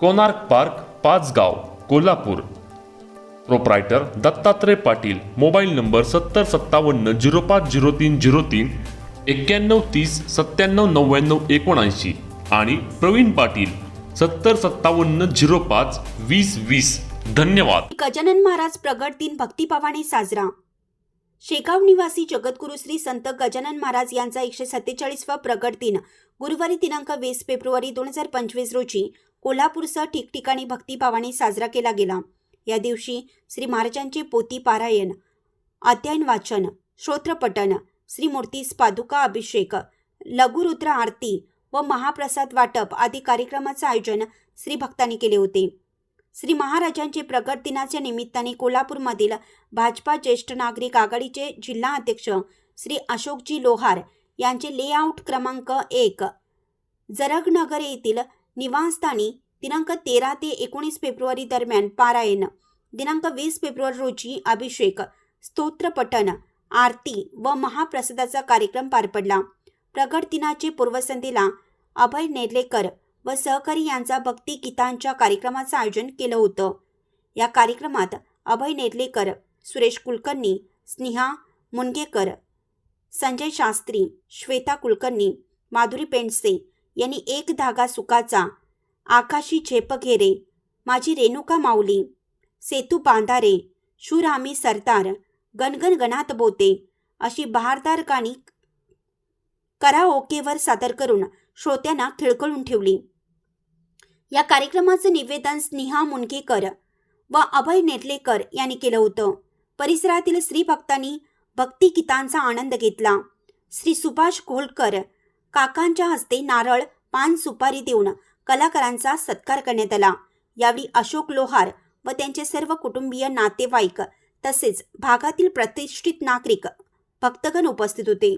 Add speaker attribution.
Speaker 1: Konark park Pachgaon Kolhapur. Proprietor Dattatray Patil mobile number सत्तर सत्तावन्न zero पाच zero तीन झिरो तीन एक्क्याण्णव तीस सत्त्याण्णव नव्याण्णव एकोणऐंशी आणि प्रवीण पाटील सत्तर सत्तावन्न झिरो पाच वीस वीस. धन्यवाद.
Speaker 2: गजानन महाराज प्रगट दिन भक्तिभावाने साजरा. शेगाव निवासी जगद्गुरु श्री संत गजानन महाराज यांचा एकशे सत्तेचाळीसवा प्रगट दिन गुरुवारी दिनांक वीस फेब्रुवारी दोन हजार पंचवीस रोजी कोल्हापूरसह ठिकठिकाणी भक्तिभावाने साजरा केला गेला. या दिवशी श्री महाराजांचे पोती पारायण अध्ययन वाचन श्रोत्रपठण श्रीमूर्तीस पादुका अभिषेक लघुरुद्र आरती व महाप्रसाद वाटप आदी कार्यक्रमाचं आयोजन श्री भक्तांनी केले होते. श्री महाराजांचे प्रगट दिनाच्या निमित्ताने कोल्हापूरमधील भाजपा ज्येष्ठ नागरिक आघाडीचे जिल्हा अध्यक्ष श्री अशोकजी लोहार यांचे लेआउट क्रमांक एक जरगनगर येथील निवासस्थानी दिनांक तेरा ते एकोणीस फेब्रुवारी दरम्यान पारायण. दिनांक वीस फेब्रुवारी रोजी अभिषेक स्तोत्रपठण आरती व महाप्रसादाचा कार्यक्रम पार पडला. प्रगट दिनाचे पूर्वसंध्येला अभय नेर्लेकर व सहकारी यांचा भक्ती गीतांच्या कार्यक्रमाचं आयोजन केलं होतं. या कार्यक्रमात अभय नेर्लेकर सुरेश कुलकर्णी स्नेहा मुनगेकर संजय शास्त्री श्वेता कुलकर्णी माधुरी पेंडसे यांनी एक धागा सुखाचा आकाशी झेपघेरे माझी रेणुका माऊली. सेतू बांधारे शूरामी सरदार गणगण गणात बोते. अशी बहारदार गाणी कराओकेवर सादर करून श्रोत्यांना खिळखळून ठेवली. या कार्यक्रमाचं निवेदन स्नेहा मुनकेकर व अभय नेटलेकर यांनी केलं होतं. परिसरातील श्रीभक्तांनी भक्तिगीतांचा आनंद घेतला. श्री सुभाष घोलकर काकांच्या हस्ते नारळ पान सुपारी देऊन कलाकारांचा सत्कार करण्यात आला. यावेळी अशोक लोहार व त्यांचे सर्व कुटुंबीय नातेवाईक तसेच भागातील प्रतिष्ठित नागरिक भक्तगण उपस्थित होते.